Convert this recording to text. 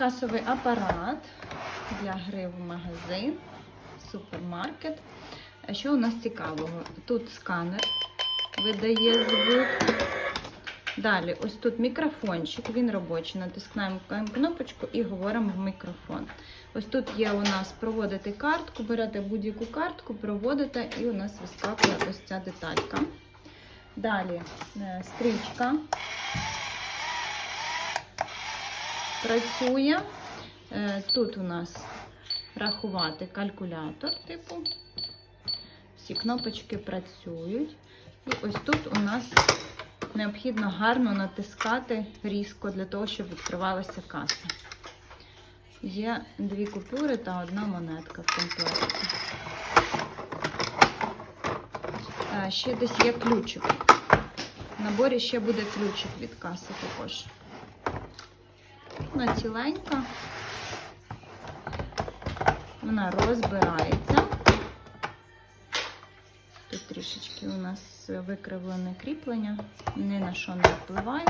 Касовий апарат для гри в магазин, супермаркет. Що у нас цікавого? Тут сканер видає звук. Далі, ось тут мікрофончик, він робочий. Натискаємо кнопочку і говоримо в мікрофон. Ось тут є у нас проводити картку, берете будь-яку картку, проводите, і у нас вискакує ось ця деталька. Далі е, стрічка працює. Е, Тут у нас рахувати калькулятор, типу. Всі кнопочки працюють. І ось тут у нас необхідно гарно натискати різко для того, щоб відкривалася каса. Є дві купюри та одна монетка в комплекті. Е, Ще десь є ключик. В наборі ще буде ключик від каси також. Вона ціленька. Вона розбирається. Тут трішечки у нас викривлене кріплення, ні на що не впливає.